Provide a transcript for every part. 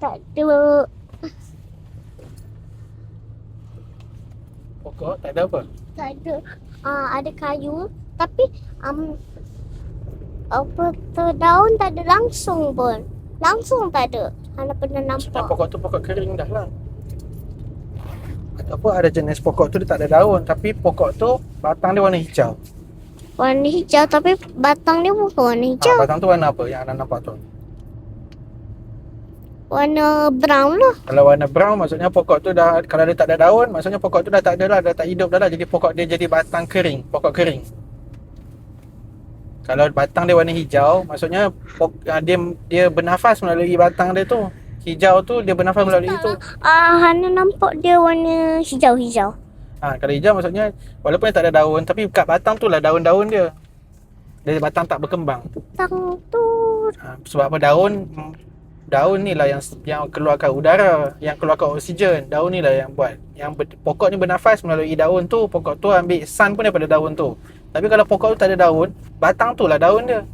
Tak ada. Pokok tak ada apa? Tak ada. Ah, ada kayu. Tapi um, apa tu daun tak ada langsung pun. Langsung tak ada. Hana pernah nampak. pokok tu pokok kering dah lah. Ataupun ada jenis pokok tu dia tak ada daun tapi pokok tu batang dia warna hijau. Warna hijau tapi batang dia bukan warna hijau. Ha, batang tu warna apa yang anda nampak tu? Warna brown lah. Kalau warna brown maksudnya pokok tu dah kalau dia tak ada daun maksudnya pokok tu dah tak ada lah dah tak hidup dah lah jadi pokok dia jadi batang kering, pokok kering. Kalau batang dia warna hijau maksudnya pok, ah, dia dia bernafas melalui batang dia tu. Hijau tu dia bernafas melalui itu. Ah, Hana nampak dia warna hijau-hijau. Ha, kalau hijau maksudnya walaupun dia tak ada daun tapi kat batang tu lah daun-daun dia. Dia batang tak berkembang. Batang tu Ha, sebab apa daun daun ni lah yang yang keluarkan udara, yang keluarkan oksigen. Daun ni lah yang buat. Yang ber, pokok ni bernafas melalui daun tu, pokok tu ambil sun pun daripada daun tu. Tapi kalau pokok tu tak ada daun, batang tu lah daun dia.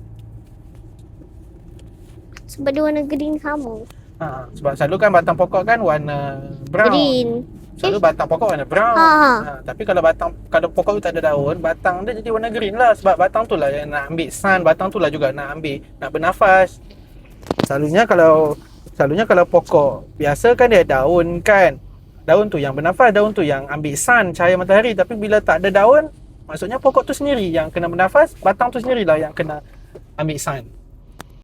sebab dia warna green kamu. Ha, sebab selalu kan batang pokok kan warna brown. Green. Selalu batang pokok warna brown. Ha, ha. Ha, tapi kalau batang kalau pokok tu tak ada daun, batang dia jadi warna green lah sebab batang tu lah yang nak ambil sun, batang tu lah juga nak ambil nak bernafas. Selalunya kalau selalunya kalau pokok biasa kan dia daun kan. Daun tu yang bernafas, daun tu yang ambil sun, cahaya matahari tapi bila tak ada daun, maksudnya pokok tu sendiri yang kena bernafas, batang tu sendirilah yang kena ambil sun.